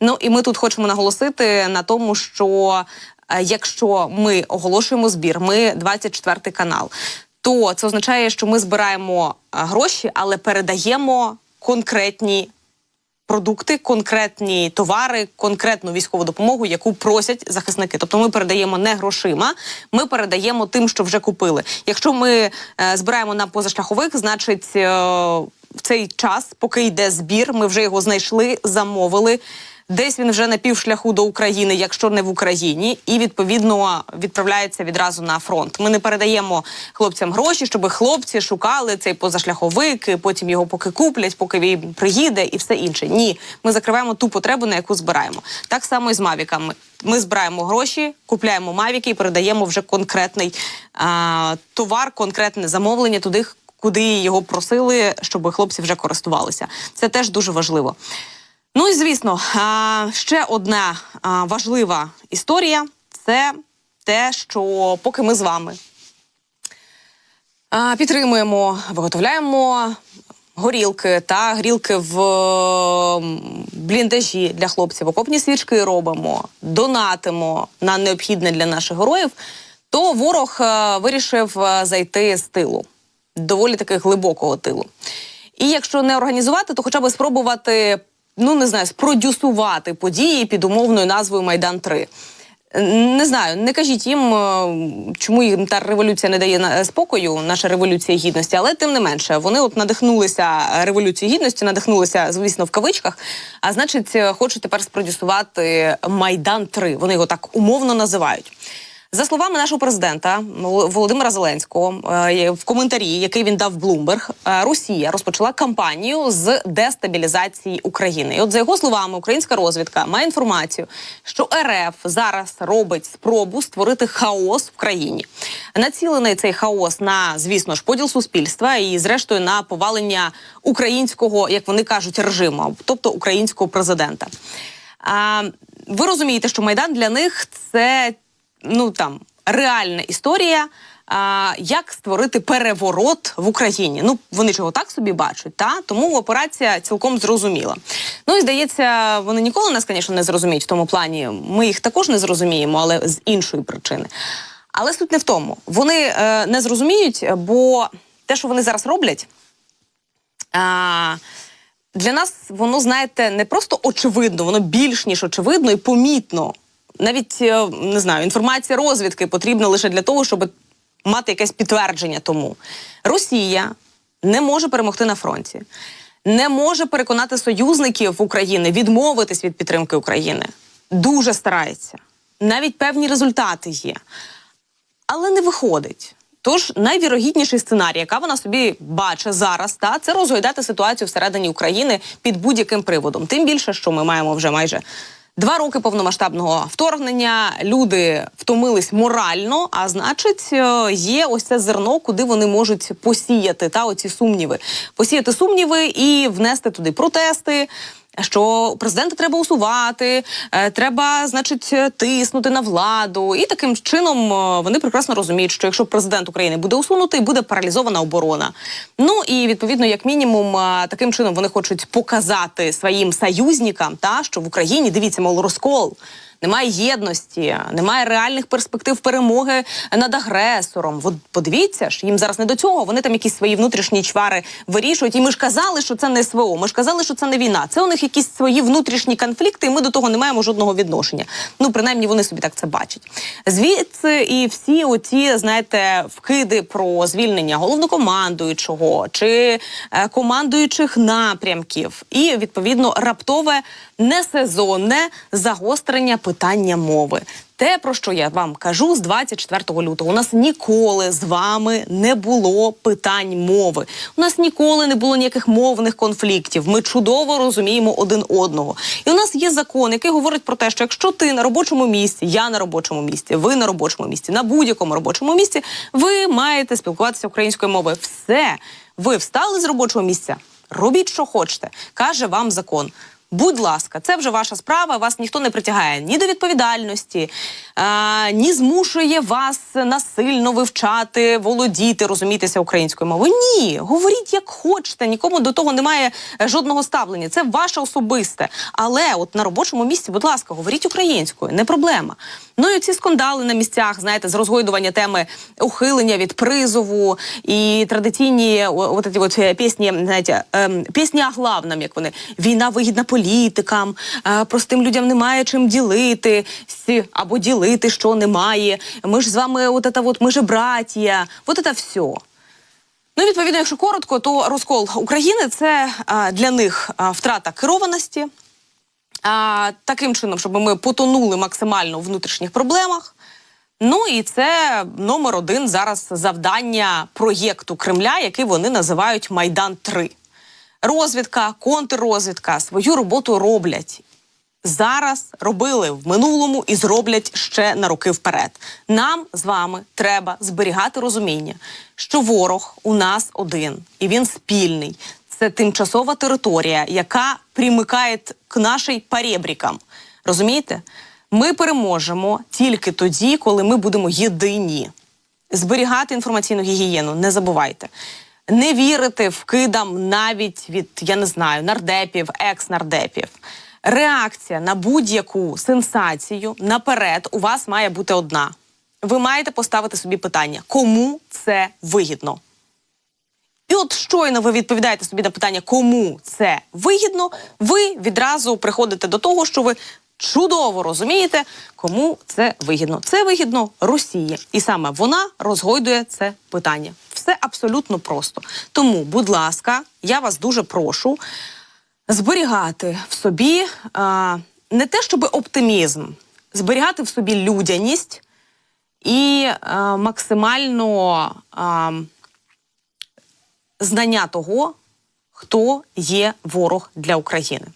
Ну і ми тут хочемо наголосити на тому, що е, якщо ми оголошуємо збір, ми 24 канал, то це означає, що ми збираємо е, гроші, але передаємо конкретні продукти, конкретні товари, конкретну військову допомогу, яку просять захисники. Тобто ми передаємо не грошима, ми передаємо тим, що вже купили. Якщо ми е, збираємо на позашляховик, значить. Е, в цей час, поки йде збір, ми вже його знайшли, замовили. Десь він вже на півшляху до України, якщо не в Україні, і відповідно відправляється відразу на фронт. Ми не передаємо хлопцям гроші, щоб хлопці шукали цей позашляховик, потім його поки куплять, поки він приїде, і все інше. Ні, ми закриваємо ту потребу, на яку збираємо. Так само і з мавіками. Ми збираємо гроші, купляємо мавіки і передаємо вже конкретний а, товар, конкретне замовлення туди, куди його просили, щоб хлопці вже користувалися. Це теж дуже важливо. Ну і звісно, ще одна важлива історія це те, що поки ми з вами підтримуємо, виготовляємо горілки та грілки в бліндажі для хлопців, окопні свічки робимо, донатимо на необхідне для наших героїв, то ворог вирішив зайти з тилу, доволі таки глибокого тилу. І якщо не організувати, то хоча б спробувати, ну не знаю, спродюсувати події під умовною назвою Майдан 3 Не знаю, не кажіть їм, е, чому їм та революція не дає на- спокою, наша революція гідності, але тим не менше, вони от надихнулися революцією гідності, надихнулися, звісно, в кавичках. А значить, е, хочуть тепер спродюсувати Майдан 3 Вони його так умовно називають. За словами нашого президента Володимира Зеленського, е, в коментарі, який він дав е, Росія розпочала кампанію з дестабілізації України. І от за його словами, українська розвідка має інформацію, що РФ зараз робить спробу створити хаос в країні. Націлений цей хаос на, звісно ж, поділ суспільства і, зрештою, на повалення українського, як вони кажуть, режиму, тобто українського президента. Ви розумієте, що майдан для них це ну там реальна історія. А, як створити переворот в Україні? Ну вони чого так собі бачать, та тому операція цілком зрозуміла. Ну і здається, вони ніколи нас, звісно, не зрозуміють в тому плані. Ми їх також не зрозуміємо, але з іншої причини. Але суть не в тому. Вони е, не зрозуміють, бо те, що вони зараз роблять, а, для нас воно, знаєте, не просто очевидно, воно більш ніж очевидно і помітно. Навіть е, не знаю, інформація розвідки потрібна лише для того, щоб мати якесь підтвердження тому. Росія не може перемогти на фронті, не може переконати союзників України відмовитись від підтримки України. Дуже старається. Навіть певні результати є але не виходить. Тож найвірогідніший сценарій, яка вона собі бачить зараз, та це розгойдати ситуацію всередині України під будь-яким приводом. Тим більше, що ми маємо вже майже два роки повномасштабного вторгнення. Люди втомились морально, а значить, е, є ось це зерно, куди вони можуть посіяти та оці сумніви, посіяти сумніви і внести туди протести що президента треба усувати, е, треба, значить, тиснути на владу. І таким чином е, вони прекрасно розуміють, що якщо президент України буде усунутий, буде паралізована оборона. Ну і відповідно, як мінімум, е, таким чином вони хочуть показати своїм союзникам, та що в Україні дивіться, мол розкол. Немає єдності, немає реальних перспектив перемоги над агресором. От подивіться ж, їм зараз не до цього. Вони там якісь свої внутрішні чвари вирішують. І ми ж казали, що це не СВО. Ми ж казали, що це не війна. Це у них якісь свої внутрішні конфлікти, і ми до того не маємо жодного відношення. Ну, принаймні, вони собі так це бачать. Звідси і всі оті, знаєте, вкиди про звільнення головнокомандуючого чи е, командуючих напрямків, і відповідно раптове несезонне загострення питання мови. Те, про що я вам кажу з 24 лютого, у нас ніколи з вами не було питань мови. У нас ніколи не було ніяких мовних конфліктів. Ми чудово розуміємо один одного. І у нас є закон, який говорить про те, що якщо ти на робочому місці, я на робочому місці, ви на робочому місці, на будь-якому робочому місці, ви маєте спілкуватися українською мовою. Все, ви встали з робочого місця. Робіть, що хочете, каже вам закон. Будь ласка, це вже ваша справа. Вас ніхто не притягає ні до відповідальності, ні змушує вас насильно вивчати, володіти, розумітися українською мовою. Ні, говоріть як хочете. Нікому до того немає е, жодного ставлення. Це ваше особисте. Але от на робочому місці, будь ласка, говоріть українською, не проблема. Ну і ці скандали на місцях, знаєте, з розгойдування теми ухилення від призову і традиційні от ці от е, пісні, знаєте, ем, пісні о главном, як вони війна вигідна політикам, е, простим людям немає чим ділити сі- або ділити, що немає. Ми ж з вами, от это вот, ми ж браття, от це все. Ну, відповідно, якщо коротко, то розкол України це для них втрата керованості. Таким чином, щоб ми потонули максимально у внутрішніх проблемах. Ну і це номер один зараз завдання проєкту Кремля, який вони називають Майдан 3 Розвідка, контррозвідка свою роботу роблять. Зараз робили в минулому і зроблять ще на роки вперед. Нам з вами треба зберігати розуміння, що ворог у нас один і він спільний. Це тимчасова територія, яка примикає к нашій перебрікам. Розумієте? Ми переможемо тільки тоді, коли ми будемо єдині. Зберігати інформаційну гігієну, не забувайте. Не вірити вкидам навіть від, я не знаю, нардепів, екс-нардепів. Реакція на будь-яку сенсацію наперед у вас має бути одна. Ви маєте поставити собі питання, кому це вигідно. І от щойно ви відповідаєте собі на питання, кому це вигідно, ви відразу приходите до того, що ви чудово розумієте, кому це вигідно. Це вигідно Росії, і саме вона розгойдує це питання. Все абсолютно просто. Тому, будь ласка, я вас дуже прошу зберігати в собі а, не те, щоб оптимізм, зберігати в собі людяність і а, максимально. А, знання того, хто є ворог для України.